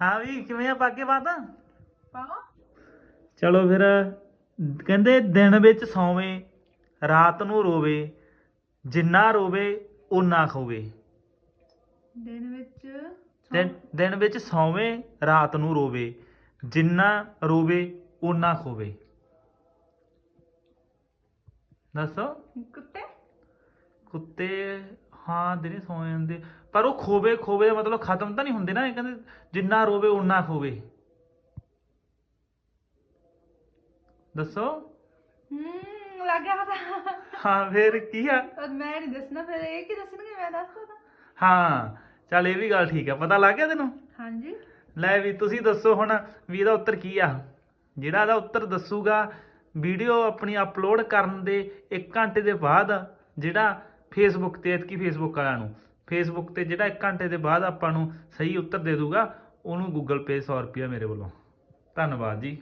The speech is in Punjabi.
ਹਾਂ ਵੀ ਕਿਵੇਂ ਆ ਪਾਗੇ ਬਾਤ ਪਾਓ ਚਲੋ ਫਿਰ ਕਹਿੰਦੇ ਦਿਨ ਵਿੱਚ ਸੌਵੇਂ ਰਾਤ ਨੂੰ ਰੋਵੇ ਜਿੰਨਾ ਰੋਵੇ ਓਨਾ ਖੋਵੇ। ਦਿਨ ਵਿੱਚ ਦਿਨ ਦਿਨ ਵਿੱਚ ਸੌਵੇਂ ਰਾਤ ਨੂੰ ਰੋਵੇ ਜਿੰਨਾ ਰੋਵੇ ਓਨਾ ਖੋਵੇ। ਦੱਸੋ? ਕੁੱਤੇ? ਕੁੱਤੇ ਹਾਂ ਦਿਨੇ ਸੌ ਜਾਂਦੇ। ਪਰ ਉਹ ਖੋਵੇ ਖੋਵੇ ਦਾ ਮਤਲਬ ਖਤਮ ਤਾਂ ਨਹੀਂ ਹੁੰਦੇ ਨਾ ਇਹ ਕਹਿੰਦੇ ਜਿੰਨਾ ਰੋਵੇ ਓਨਾ ਖੋਵੇ। ਦੱਸੋ? ਹੂੰ ਲੱਗ ਗਿਆ ਪਤਾ। ਹਾਂ ਫੇਰ ਕੀ ਆ? ਪਰ ਮੈਂ ਨਹੀਂ ਦੱਸਣਾ ਫਿਰ ਇਹ ਕੀ ਦੱਸਣਗੇ ਮੈਂ ਦੱਸ ਤਾ ਹਾਂ ਚੱਲ ਇਹ ਵੀ ਗੱਲ ਠੀਕ ਆ। ਪਤਾ ਲੱਗ ਗਿਆ ਤੈਨੂੰ? ਹਾਂਜੀ। ਲੈ ਵੀ ਤੁਸੀਂ ਦੱਸੋ ਹੁਣ ਵੀ ਇਹਦਾ ਉੱਤਰ ਕੀ ਆ? ਜਿਹੜਾ ਇਹਦਾ ਉੱਤਰ ਦੱਸੂਗਾ ਵੀਡੀਓ ਆਪਣੀ ਅਪਲੋਡ ਕਰਨ ਦੇ 1 ਘੰਟੇ ਦੇ ਬਾਅਦ ਜਿਹੜਾ ਫੇਸਬੁੱਕ ਤੇ ਐਤਕੀ ਫੇਸਬੁੱਕ ਵਾਲਿਆਂ ਨੂੰ। ਫੇਸਬੁੱਕ ਤੇ ਜਿਹੜਾ 1 ਘੰਟੇ ਦੇ ਬਾਅਦ ਆਪਾਂ ਨੂੰ ਸਹੀ ਉੱਤਰ ਦੇ ਦੂਗਾ, ਉਹਨੂੰ ਗੂਗਲ ਪੇ 100 ਰੁਪਿਆ ਮੇਰੇ ਵੱਲੋਂ। ਧੰਨਵਾਦ ਜੀ।